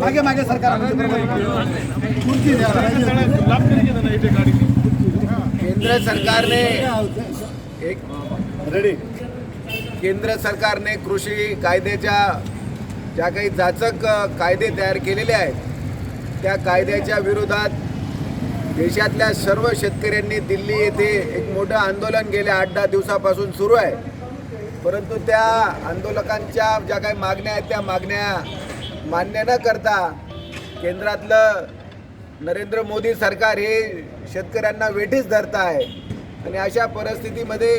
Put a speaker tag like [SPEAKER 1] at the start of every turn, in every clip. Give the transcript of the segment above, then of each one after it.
[SPEAKER 1] मागे मागे सरकार.
[SPEAKER 2] केंद्र सरकारने एक
[SPEAKER 1] रेडी
[SPEAKER 2] केंद्र सरकारने कृषी कायद्याच्या ज्या काही जाचक कायदे तयार केलेले आहेत त्या कायद्याच्या विरोधात देशातल्या सर्व शेतकऱ्यांनी दिल्ली येथे एक मोठं आंदोलन गेल्या आठ दहा दिवसापासून सुरू आहे. परंतु त्या आंदोलकांच्या ज्या काही मागण्या आहेत त्या मागण्या मान्य न करता केंद्रातलं नरेंद्र मोदी सरकार हे शेतकऱ्यांना वेठीस धरत आहे. आणि अशा परिस्थितीमध्ये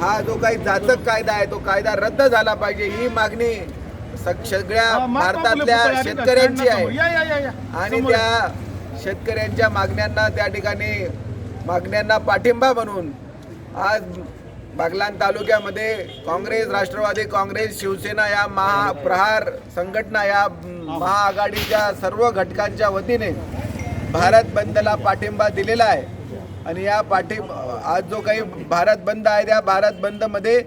[SPEAKER 2] हा जो काही जाचक कायदा आहे तो कायदा रद्द झाला पाहिजे ही मागणी सग- सगळ्या भारतातल्या शेतकऱ्यांची आहे. आणि त्या शेतकऱ्यांच्या मागण्यांना त्या ठिकाणी मागण्यांना पाठिंबा म्हणून आज बागलान तालुक्यामध्ये काँग्रेस राष्ट्रवादी काँग्रेस शिवसेना या महाप्रहार संघटना या महाआघाडीच्या सर्व घटकांच्या वतीने भारत बंदला पाठिंबा दिलेला आहे. आणि या पाठी आज जो काही भारत बंद आहे त्या भारत बंदमध्ये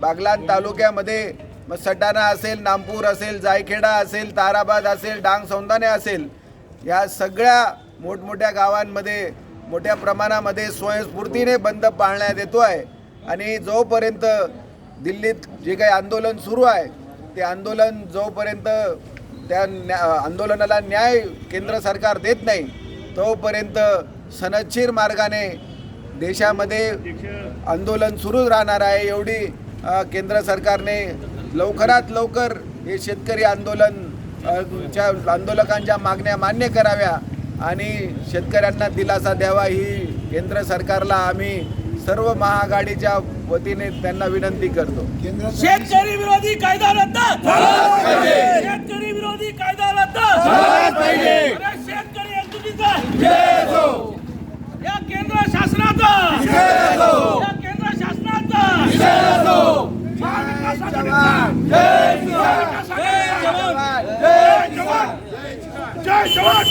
[SPEAKER 2] बागलान तालुक्यामध्ये मग सटाणा असेल नामपूर असेल जायखेडा असेल ताराबाद असेल डांग सौंदाने असेल या सगळ्या मोठमोठ्या गावांमध्ये मोठ्या प्रमाणामध्ये स्वयंस्फूर्तीने बंद पाळण्यात येतो आहे आणि जोपर्यंत दिल्लीत जे काही आंदोलन सुरू आहे ते आंदोलन जोपर्यंत त्या न्या आंदोलनाला न्याय केंद्र सरकार देत नाही तोपर्यंत सनच्छीर मार्गाने देशामध्ये आंदोलन सुरू राहणार आहे एवढी केंद्र सरकारने लवकरात लवकर हे शेतकरी आंदोलन च्या आंदोलकांच्या मागण्या मान्य कराव्या आणि शेतकऱ्यांना दिलासा द्यावा ही केंद्र सरकारला आम्ही सर्व महाआघाडीच्या वतीने त्यांना विनंती करतो.
[SPEAKER 3] शेतकरी विरोधी कायदा रद्द! शेतकरी विरोधी कायदा रद्द! अरे शेतकरी या केंद्र शासनाचा या केंद्र शासनाचा. जय जवान. जवान.